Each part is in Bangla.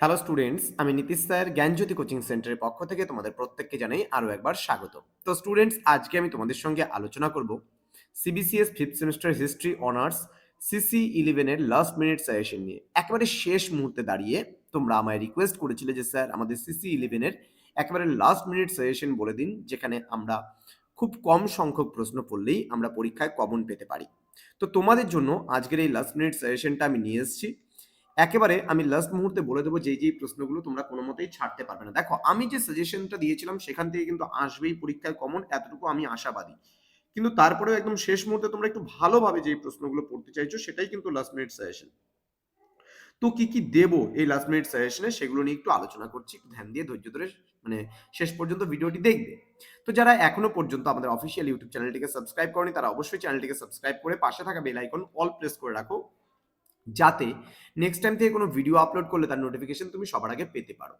হ্যালো স্টুডেন্টস আমি নীতিশ স্যার, জ্ঞানজ্যোতি কোচিং সেন্টারের পক্ষ থেকে তোমাদের প্রত্যেককে জানাই আরও একবার স্বাগত। তো স্টুডেন্টস আজকে আমি তোমাদের সঙ্গে আলোচনা করব CBCS fifth semester history honours CC ইলেভেনের লাস্ট মিনিট সাজেশন নিয়ে। একেবারে শেষ মুহূর্তে দাঁড়িয়ে তোমরা আমায় রিকোয়েস্ট করেছিলে যে, স্যার, আমাদের সিসি ইলেভেনের একেবারে লাস্ট মিনিট সাজেশন বলে দিন, যেখানে আমরা খুব কম সংখ্যক প্রশ্ন পড়লেই আমরা পরীক্ষায় কমন পেতে পারি। তো তোমাদের জন্য আজকের এই লাস্ট মিনিট সাজেশনটা আমি নিয়ে এসেছি। একেবারে আমি লাস্ট মুহূর্তে বলে দেবো যে যেই প্রশ্নগুলো তোমরা কোনো মতেই ছাড়তে পারবে না। দেখো, আমি যে সাজেশনটা দিয়েছিলাম, সেখান থেকে কিন্তু আসবেই পরীক্ষায় কমন এতটুকু আমি আশাবাদী। কিন্তু তারপরেও একদম শেষ মুহূর্তে তোমরা একটু ভালোভাবে যে প্রশ্নগুলো পড়তে চাইছো, সেটাই কিন্তু লাস্ট মিনিট সাজেশন তো কি কি দেব এই লাস্ট মিনিট সাজেশনে সেগুলো নিয়ে একটু আলোচনা করছি, একটু ধ্যান দিয়ে ধৈর্য ধরে মানে শেষ পর্যন্ত ভিডিওটি দেখবে। তো যারা এখনও পর্যন্ত আমাদের অফিসিয়াল ইউটিউব চ্যানেলটিকে সাবস্ক্রাইব করেনি, তারা অবশ্যই চ্যানেলটিকে সাবস্ক্রাইব করে পাশে থাকা বেল আইকন অল প্রেস করে রাখো। যাতে নেক্সট টাইম থেকে কোনো ভিডিও আপলোড করলে তার নোটিফিকেশন তুমি সবার আগে পেতে পারো।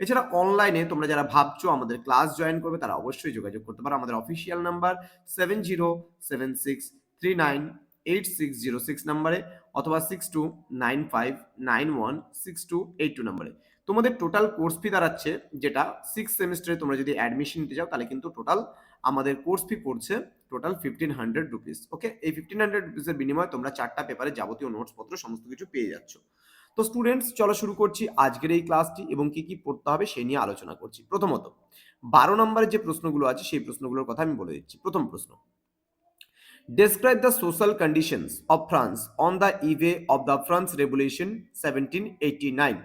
এছাড়া অনলাইনে তোমরা যারা ভাবছ আমাদের ক্লাস জয়েন করবে, তারা অবশ্যই যোগাযোগ করতে পারো। আমাদের official number seven zero seven six three nine eight six zero six নাম্বারে অথবা six two nine five nine one six two eight two নাম্বারে। তোমাদের টোটাল কোর্স ফি দাঁড়াচ্ছে যেটা সিক্স সেমিস্টারে তোমরা যদি অ্যাডমিশন নিতে যাও তাহলে কিন্তু টোটাল আমাদের কোর্স ফি পড়ছে total fifteen hundred rupees okay এই ফিফটিন হান্ড্রেড রুপিসের বিনিময়ে তোমরা চারটা পেপারে যাবতীয় নোটসপত্র সমস্ত কিছু পেয়ে যাচ্ছ। তো স্টুডেন্টস চলো শুরু করছি আজকের এই ক্লাসটি এবং কি কি পড়তে হবে সেই নিয়ে আলোচনা করছি। প্রথমত, বারো নম্বরের যে প্রশ্নগুলো আছে, সেই প্রশ্নগুলোর কথা আমি বলে দিচ্ছি। প্রথম প্রশ্ন Describe the social conditions of France on the eve of the France Revolution 1789.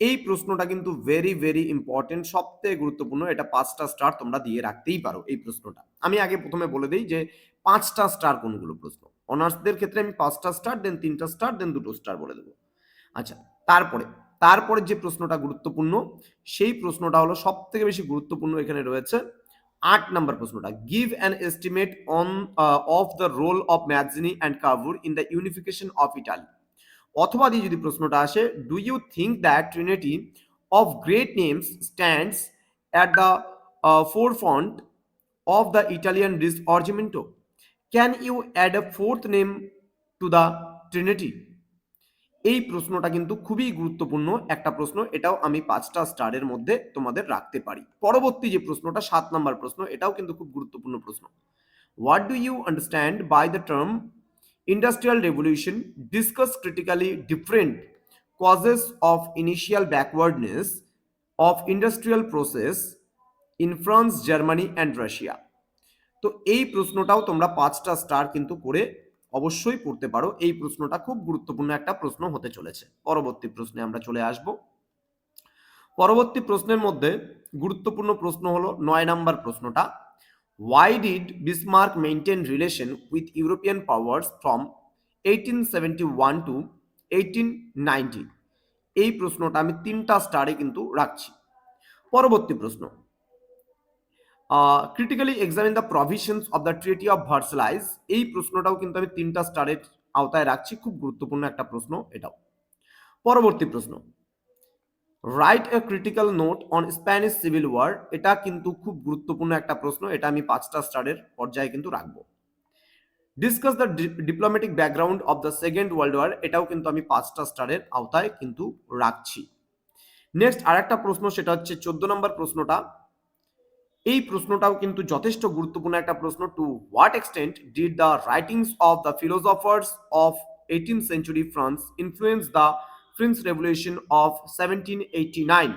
এই প্রশ্নটা কিন্তু ভেরি ভেরি ইম্পর্টেন্ট সবথেকে গুরুত্বপূর্ণ, এটা পাঁচটা স্টার তোমরা দিয়ে রাখতেই পারো এই প্রশ্নটা। আমি আগে প্রথমে বলে দিই যে পাঁচটা স্টার কোনগুলো প্রশ্ন? অনার্সদের ক্ষেত্রে আমি পাঁচটা স্টার দেন তিনটা স্টার দেন দুটো স্টার বলে দেবো। আচ্ছা তারপরে তারপরে যে প্রশ্নটা গুরুত্বপূর্ণ, সেই প্রশ্নটা হলো সব থেকে বেশি গুরুত্বপূর্ণ এখানে রয়েছে আট নাম্বার প্রশ্নটা give an estimate on of the role of Mazzini and Cavour in the unification of Italy অথবা দিয়ে যদি প্রশ্নটা আসে do you think that trinity of great names stands at the forefront of the Italian Risorgimento can you add a fourth name to the trinity এই প্রশ্নটা কিন্তু খুবই গুরুত্বপূর্ণ একটা প্রশ্ন এটাও আমি পাঁচটা স্টারের মধ্যে তোমাদের রাখতে পারি। পরবর্তী যে প্রশ্নটা সাত নম্বর প্রশ্ন এটাও কিন্তু খুব গুরুত্বপূর্ণ প্রশ্ন। What do you understand by the term industrial revolution discuss critically different causes of initial backwardness of industrial process in France, Germany and Russia. তো এই প্রশ্নটাও তোমরা পাঁচটা স্টার কিন্তু করে অবশ্যই পড়তে পারো। এই প্রশ্নটা খুব গুরুত্বপূর্ণ একটা প্রশ্ন হতে চলেছে। পরবর্তী প্রশ্নে আমরা চলে আসব। পরবর্তী প্রশ্নের মধ্যে গুরুত্বপূর্ণ প্রশ্ন হলো নয় নাম্বার প্রশ্নটা why did Bismarck Why did Bismarck maintain relation with European powers from 1871 to 1890? এই প্রশ্নটা আমি তিনটা স্টারে কিন্তু রাখছি। পরবর্তী প্রশ্ন critically examine the provisions of the treaty of Versailles এই প্রশ্নটাও কিন্তু আমি তিনটা স্টারের আওতায় রাখছি, খুব গুরুত্বপূর্ণ একটা প্রশ্ন এটাও। পরবর্তী প্রশ্ন। Write a critical note on Spanish civil war এটা কিন্তু খুব গুরুত্বপূর্ণ একটা প্রশ্ন, এটা আমি পাঁচটা স্টারের পর্যায়ে কিন্তু রাখব। Discuss the diplomatic background of the second world war এটাও কিন্তু আমি পাঁচটা স্টারের আওতায় কিন্তু রাখছি। নেক্সট আরেকটা প্রশ্ন, সেটা হচ্ছে চোদ্দ নম্বর প্রশ্নটা। এই প্রশ্নটাও কিন্তু যথেষ্ট গুরুত্বপূর্ণ একটা প্রশ্ন to what extent did the writings of the philosophers of eighteen century France influence the French revolution of seventeen eighty nine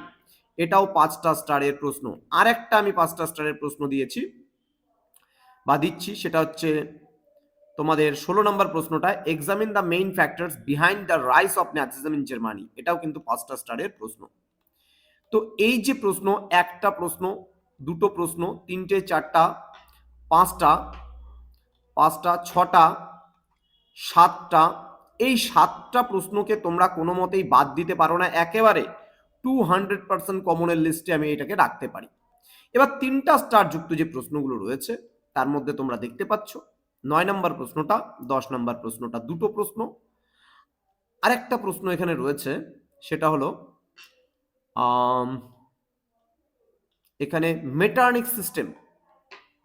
এটাও পাঁচটা স্টারের প্রশ্ন। আর একটা আমি পাঁচটা স্টারের প্রশ্ন দিয়েছি, বা দিচ্ছি, সেটা হচ্ছে তোমাদের ষোলো নম্বর প্রশ্নটা examine the main factors behind the rise of Nazism in Germany এটাও কিন্তু পাঁচটা স্টারের প্রশ্ন। তো এই যে প্রশ্ন, একটা প্রশ্ন দুটো প্রশ্ন, তিনটে, চারটা, পাঁচটা পাঁচটা, ছটা, সাতটা, এই সাতটা প্রশ্নকে তোমরা কোনো মতেই বাদ দিতে পারো না। একেবারে টু হান্ড্রেড পার্সেন্ট কমনের লিস্টে আমি এটাকে রাখতে পারি। এবার তিনটা স্টার যুক্ত যে প্রশ্নগুলো রয়েছে, তার মধ্যে তোমরা দেখতে পাচ্ছ। নয় নম্বর প্রশ্নটা, দশ নম্বর প্রশ্নটা দুটো প্রশ্ন। আরেকটা প্রশ্ন এখানে রয়েছে, সেটা হলো এখানে মেটার্নিক সিস্টেম।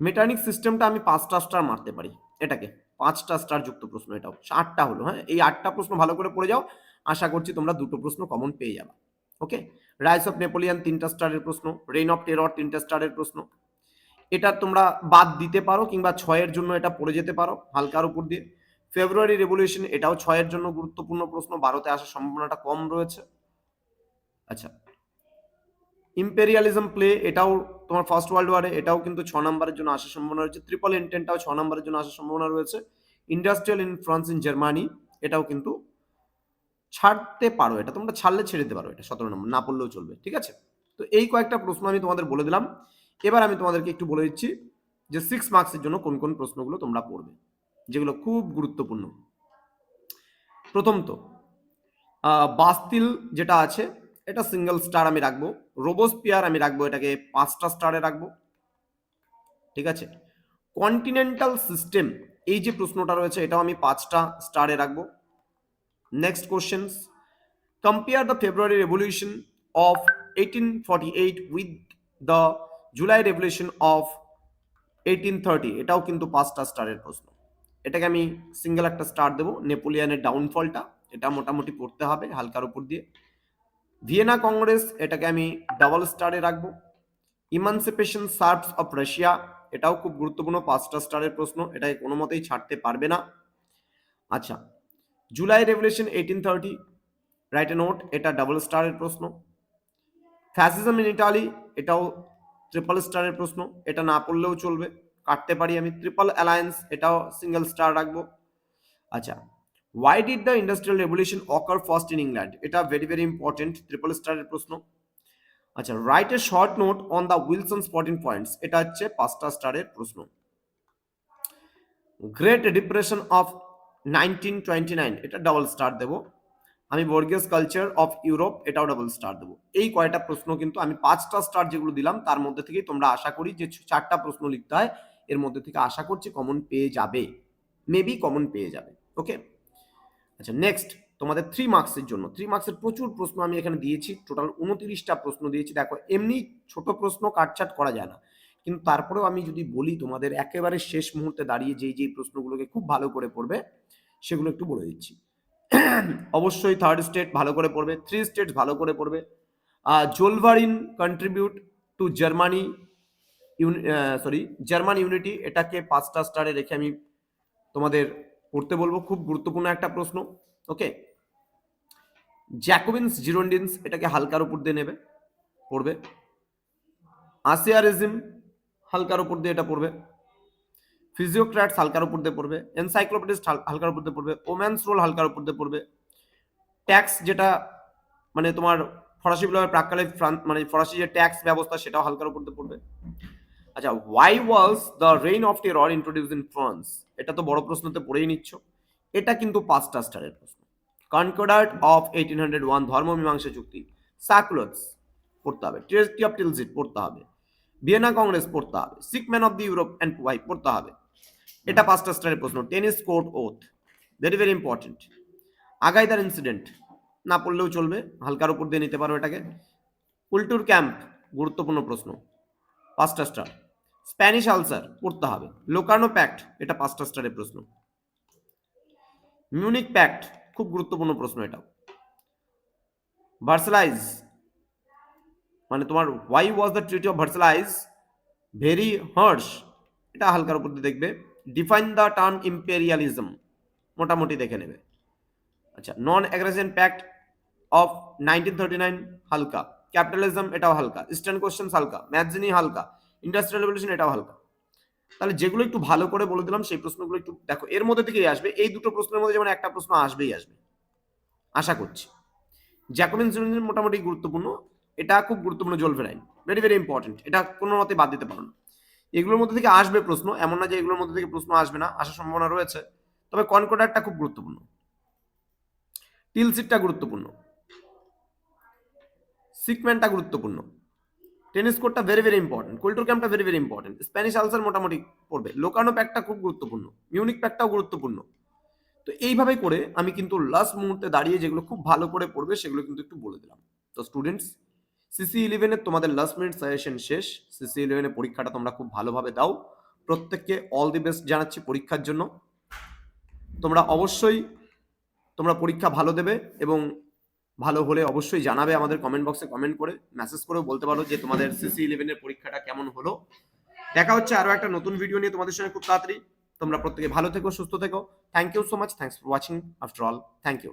মেটার্নিক সিস্টেমটা আমি পাঁচটা স্টার মারতে পারি। এটাকে। পাঁচটা স্টার যুক্ত প্রশ্ন। এটাও আটটা হলো হ্যাঁ? এই আটটা প্রশ্ন ভালো করে পড়ে যাও। আশা করছি তোমরা দুটো প্রশ্ন কমন পেয়ে যাবে। ওকে? রাইস অফ নেপোলিয়ান তিনটা স্টারের প্রশ্ন। রেইন অফ টেরর তিনটা স্টারের প্রশ্ন। এটা তোমরা বাদ দিতে পারো কিংবা ছয়ের জন্য এটা পড়ে যেতে পারো হালকার উপর দিয়ে। ফেব্রুয়ারি রেভলিউশন এটাও ছয়ের জন্য গুরুত্বপূর্ণ প্রশ্ন। বারোতে আসার সম্ভাবনাটা কম রয়েছে। আচ্ছা। ইম্পেরিয়ালিজম প্লে এটাও তোমার ফার্স্ট ওয়ার্ল্ড ওয়ারে এটাও কিন্তু ছ নম্বরের জন্য আসার সম্ভাবনা রয়েছে। ট্রিপল ইন্টেনটাও ছ নম্বরের জন্য আসার সম্ভাবনা রয়েছে। Industrial in France in Germany এটাও কিন্তু ছাড়তে পারো। এটা তোমরা ছাড়লে ছেড়ে দিতে পারো এটা, সতেরো নম্বর, না পড়লেও চলবে, ঠিক আছে? তো এই কয়েকটা প্রশ্ন আমি তোমাদের বলে দিলাম। এবার আমি তোমাদেরকে একটু বলে দিচ্ছি যে সিক্স মার্কসের জন্য কোন কোন প্রশ্নগুলো তোমরা পড়বে, যেগুলো খুব গুরুত্বপূর্ণ। প্রথম তো বাস্তিল যেটা আছে এটা সিঙ্গেল স্টার আমি রাখব। রোবোস্পিয়ার আমি রাখব এটাকে, পাঁচটা স্টারে রাখব। ঠিক আছে? কন্টিনেন্টাল সিস্টেম এই যে প্রশ্নটা রয়েছে, এটাও আমি পাঁচটা স্টারে রাখব। Next questions compare the February revolution of eighteen forty eight with the July revolution of eighteen thirty এটাও কিন্তু পাঁচটা স্টারের প্রশ্ন। এটাকে আমি সিঙ্গেল একটা স্টার দেবো নেপোলিয়ানের ডাউনফলটা এটা মোটামুটি পড়তে হবে হালকার উপর দিয়ে। ভিয়েনা কংগ্রেস, এটাকে আমি ডাবল স্টারে রাখব। ইমানসিপেশন সার্ভস অফ রাশিয়া এটাও খুব গুরুত্বপূর্ণ পাঁচটা স্টারের প্রশ্ন, এটাকে কোনো মতেই ছাড়তে পারবে না। আচ্ছা July revolution eighteen thirty write a note এটা ডাবল স্টারের প্রশ্ন। ফ্যাসিজম ইন ইটালি এটাও ট্রিপল স্টারের প্রশ্ন, এটা না পড়লেও চলবে, কাটতে পারি আমি। ট্রিপল অ্যালায়েন্স এটাও সিঙ্গেল স্টার রাখব। আচ্ছা why did the industrial revolution occur first in England এটা ভেরি ভেরি ইম্পর্টেন্ট ট্রিপল স্টারের প্রশ্ন। আচ্ছা write a short note on the Wilson spotting points এটা হচ্ছে পাঁচটা স্টারের প্রশ্ন। Great depression of nineteen twenty nine এটা ডাবল স্টার দেবো। আমি বর্গিয়াস কালচার অফ ইউরোপ এটাও ডাবল স্টার দেবো। এই কয়টা প্রশ্ন কিন্তু আমি পাঁচটা স্টার যেগুলো দিলাম, তার মধ্যে থেকেই তোমরা আশা করি যে চারটা প্রশ্ন লিখতে হয়, এর মধ্যে থেকে আশা করছি কমন পেয়ে যাবে। মেবি কমন পেয়ে যাবে। ওকে আচ্ছা নেক্সট তোমাদের থ্রি মার্কসের জন্য। থ্রি মার্কসের প্রচুর প্রশ্ন আমি এখানে দিয়েছি। টোটাল উনতিরিশটা প্রশ্ন দিয়েছি। দেখো, এমনি ছোট প্রশ্ন কাটছাট করা যায় না। কিন্তু তারপরেও আমি যদি বলি, তোমাদের একেবারে শেষ মুহূর্তে দাঁড়িয়ে যেই যেই প্রশ্নগুলোকে খুব ভালো করে পড়বে, সেগুলো একটু বলে দিচ্ছি। অবশ্যই থার্ড স্টেট ভালো করে পড়বে থ্রি স্টেট ভালো করে পড়বে। Zollverein contribute to Germany uni sorry German unity এটাকে পাঁচটা স্টারে রেখে আমি তোমাদের পড়তে বলব, খুব গুরুত্বপূর্ণ একটা প্রশ্ন ওকে জ্যাকোবিনস জিরোন্ডিন্স এটাকে হালকার উপর দিয়ে নেবে, পড়বে। আসিয়ারিজম হালকার উপর দিয়ে এটা পড়বে। ফিজিওক্র্যাটস হালকার উপর দিয়ে পড়বে। এনসাইক্লোপিডিস্ট হালকার উপর দিয়ে পড়বে। ওম্যান্স রোল হালকার উপর দিয়ে পড়বে। ট্যাক্স যেটা মানে তোমার ফরাসি বিপ্লবের প্রাককালে মানে ফরাসি যে ট্যাক্স ব্যবস্থা, সেটাও হালকার উপর দিয়ে পড়বে। আচ্ছা why was the reign of terror introduce in France এটা তো বড় প্রশ্নতে পড়েই নিচ্ছ। এটা কিন্তু পাঁচটা স্টারের প্রশ্ন। Concordat of eighteen hundred one ধর্ম মীমাংসা চুক্তি সাকুলস পড়তে হবে ট্রেস্টি অফ টিলজিট পড়তে হবে ভিয়েনা কংগ্রেস পড়তে হবে sick man of the Europe and why পড়তে হবে। এটা পাঁচটা স্টারের প্রশ্ন tennis court oath very very important Agadir incident না পড়লেও চলবে, হালকার উপর দিয়ে নিতে পারো এটাকে। উল্টুর ক্যাম্প গুরুত্বপূর্ণ প্রশ্ন, পাঁচটা স্টার স্প্যানিশ আলসার পড়তে হবে। লোকানো প্যাক্ট, এটা পাঁচটা স্টারের প্রশ্ন। মিউনিক প্যাক্ট, খুব গুরুত্বপূর্ণ প্রশ্ন এটা ভার্সালাইজ মানে তোমার why was the treaty of Versailles very harsh এটা হালকার উপর দিয়ে দেখবে। ডিফাইন দ্য টার্ম ইম্পেরিয়ালিজম মোটামুটি দেখে নেবে। আচ্ছা non aggression pact of nineteen thirty nine হালকা। ক্যাপিটালিজম এটাও হালকা। ইস্টার্ন কোশ্চেন হালকা। ম্যাথজিনি হালকা। ইন্ডাস্ট্রিয়াল রেভলিউশন এটাও হালকা। তাহলে যেগুলো একটু ভালো করে বলে দিলাম, সেই প্রশ্নগুলো একটু দেখো। এর মধ্যে থেকেই আসবে, এই দুটো প্রশ্নের মধ্যে যেমন একটা প্রশ্ন আসবেই আসবে। আশা করছি। জ্যাকোবিন মোটামুটি গুরুত্বপূর্ণ। এটা খুব গুরুত্বপূর্ণ জলফেরাইন ভেরি ভেরি ইম্পর্টেন্ট এটা কোনো মতে বাদ দিতে পারো না। এগুলোর মধ্যে থেকে আসবে প্রশ্ন, এমন না যে এগুলোর মধ্যে থেকে প্রশ্ন আসবে না, আসার সম্ভাবনা রয়েছে। তবে কনকোডারটা খুব গুরুত্বপূর্ণ। টিলসিটটা গুরুত্বপূর্ণ। সিকম্যানটা গুরুত্বপূর্ণ। টেনিস কোর্টটা ভেরি ভেরি ইম্পর্টেন্ট কুলটুর ক্যাম্পটা very very important Spanish ulcer মোটামুটি পড়বে। লোকানো প্যাকটা খুব গুরুত্বপূর্ণ। মিউনিক প্যাকটাও গুরুত্বপূর্ণ। তো এইভাবে করে আমি কিন্তু লাস্ট মুহূর্তে দাঁড়িয়ে যেগুলো খুব ভালো করে পড়বে, সেগুলো কিন্তু একটু বলে দিলাম। তো স্টুডেন্টস সিসি ইলেভেনের তোমাদের লাস্ট মিনিট সাজেশন শেষ। সিসি ইলেভেনের পরীক্ষাটা তোমরা খুব ভালোভাবে দাও। প্রত্যেককে অল দি বেস্ট জানাচ্ছি পরীক্ষার জন্য। তোমরা অবশ্যই তোমরা পরীক্ষা ভালো দেবে এবং ভালো হলে অবশ্যই জানাবে আমাদের কমেন্ট বক্সে কমেন্ট করে মেসেজ করেও বলতে পারো যে তোমাদের সিসি ইলেভেনের পরীক্ষাটা কেমন হলো। দেখা হচ্ছে আরও একটা নতুন ভিডিও নিয়ে তোমাদের সঙ্গে খুব তাড়াতাড়ি। তোমরা প্রত্যেকে ভালো থেকো, সুস্থ থেকো। Thank you so much thanks for watching after all thank you